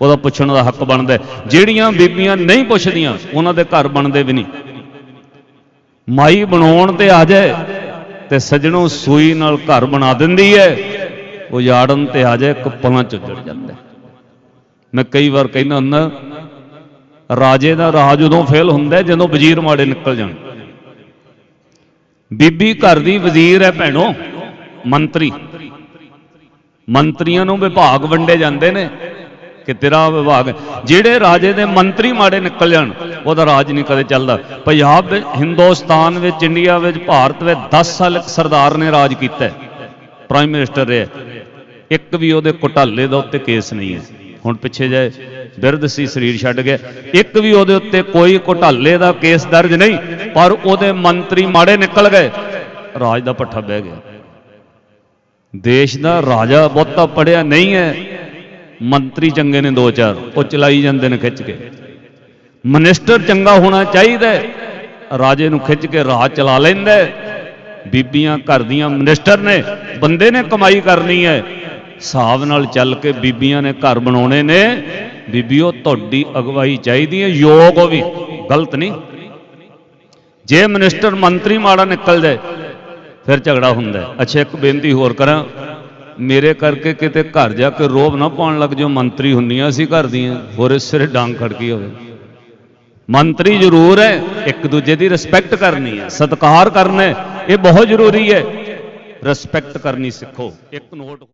ਉਹਦਾ ਪੁੱਛਣ ਦਾ ਹੱਕ ਬਣਦਾ ਜਿਹੜੀਆਂ ਬੀਬੀਆਂ ਨਹੀਂ ਪੁੱਛਦੀਆਂ, ਉਹਨਾਂ ਦੇ ਘਰ ਬਣਦੇ ਵੀ ਨਹੀਂ। ਮਾਈ ਬਣਾਉਣ ਤੇ ਆ ਜਾਏ ਤੇ ਸਜਣੋਂ ਸੂਈ ਨਾਲ ਘਰ ਬਣਾ ਦਿੰਦੀ ਹੈ। ਉਜਾੜਨ ਤੇ ਆ ਜਾਏ, ਕੁੱਪਲਾਂ ਚ ਉੱਜੜ ਜਾਂਦਾ ਮੈਂ ਕਈ ਵਾਰ ਕਹਿੰਦਾ ਹੁੰਦਾ, ਰਾਜੇ ਦਾ ਰਾਜ ਉਦੋਂ ਫੇਲ ਹੁੰਦਾ ਜਦੋਂ ਵਜ਼ੀਰ ਮਾੜੇ ਨਿਕਲ ਜਾਣ। ਬੀਬੀ ਘਰ ਦੀ ਵਜ਼ੀਰ ਹੈ ਭੈਣੋ, ਮੰਤਰੀ। ਮੰਤਰੀਆਂ ਨੂੰ ਵਿਭਾਗ ਵੰਡੇ ਜਾਂਦੇ ਨੇ ਕਿ ਤੇਰਾ ਵਿਭਾਗ ਜਿਹੜੇ ਰਾਜੇ ਦੇ ਮੰਤਰੀ ਮਾੜੇ ਨਿਕਲ ਜਾਣ, ਉਹਦਾ ਰਾਜ ਨਹੀਂ ਕਦੇ ਚੱਲਦਾ। ਪੰਜਾਬ ਵਿੱਚ, ਹਿੰਦੁਸਤਾਨ ਵਿੱਚ, ਇੰਡੀਆ ਵਿੱਚ, ਭਾਰਤ ਵਿੱਚ 10 ਸਾਲ ਸਰਦਾਰ ਨੇ ਰਾਜ ਕੀਤਾ ਪ੍ਰਾਈਮ ਮਿਨਿਸਟਰ ਰਿਹਾ ਇੱਕ ਵੀ ਉਹਦੇ ਘੁਟਾਲੇ ਦਾ ਉੱਤੇ ਕੇਸ ਨਹੀਂ ਹੈ। ਹੁਣ ਪਿੱਛੇ ਜਾਏ ਬਿਰਧ ਸੀ, ਸਰੀਰ ਛੱਡ ਗਿਆ। ਇੱਕ ਵੀ ਉਹਦੇ ਉੱਤੇ ਕੋਈ ਘੁਟਾਲੇ ਦਾ ਕੇਸ ਦਰਜ ਨਹੀਂ, ਪਰ ਉਹਦੇ ਮੰਤਰੀ ਮਾੜੇ ਨਿਕਲ ਗਏ। ਰਾਜ ਦਾ ਪੱਠਾ ਬਹਿ ਗਿਆ। ਦੇਸ਼ ਦਾ ਰਾਜਾ ਬਹੁਤਾ ਪੜਿਆ ਨਹੀਂ ਹੈ। ਮੰਤਰੀ ਚੰਗੇ ਨੇ ਦੋ ਚਾਰ, ਉਹ ਚਲਾਈ ਜਾਂਦੇ ਨੇ ਖਿੱਚ ਕੇ। ਮਿਨਿਸਟਰ ਚੰਗਾ ਹੋਣਾ ਚਾਹੀਦਾ ਰਾਜੇ ਨੂੰ ਖਿੱਚ ਕੇ ਰਾਜ ਚਲਾ ਲੈਂਦਾ ਬੀਬੀਆਂ ਘਰ ਦੀਆਂ ਮਿਨਿਸਟਰ ਨੇ, ਬੰਦੇ ਨੇ ਕਮਾਈ ਕਰਨੀ ਹੈ। ਹਿਸਾਬ ਨਾਲ ਚੱਲ ਕੇ ਬੀਬੀਆਂ ਨੇ ਘਰ ਬਣਾਉਣੇ ਨੇ। ਬੀਬੀਓ, ਤੁਹਾਡੀ ਅਗਵਾਈ ਚਾਹੀਦੀ ਹੈ, ਯੋਗ ਹੋਵੇ ਗਲਤ ਨਹੀਂ। ਜੇ ਮਿਨਿਸਟਰ ਮੰਤਰੀ ਮਾੜਾ ਨਿਕਲ ਜਾਏ ਫਿਰ ਝਗੜਾ ਹੁੰਦਾ ਅੱਛਾ, ਇੱਕ ਬੇਨਤੀ ਹੋਰ ਕਰਾਂ। ਮੇਰੇ ਕਰਕੇ ਕਿਤੇ ਘਰ ਜਾ ਕੇ ਰੋਬ ਨਾ ਪਾਉਣ ਲੱਗ ਜੋ ਮੰਤਰੀ ਹੁੰਨੀਆਂ ਸੀ ਘਰ ਦੀਆਂ। ਹੋਰ ਇਸ ਸਿਰੇ ਡਾਂਗ ਖੜਕੀ ਹੋਵੇ। ਮੰਤਰੀ ਜ਼ਰੂਰ ਹੈ। ਇੱਕ ਦੂਜੇ ਦੀ ਰਿਸਪੈਕਟ ਕਰਨੀ ਹੈ। ਸਤਿਕਾਰ ਕਰਨਾ ਇਹ ਬਹੁਤ ਜ਼ਰੂਰੀ ਹੈ। ਰਿਸਪੈਕਟ ਕਰਨੀ ਸਿੱਖੋ। ਇੱਕ ਨੋਟ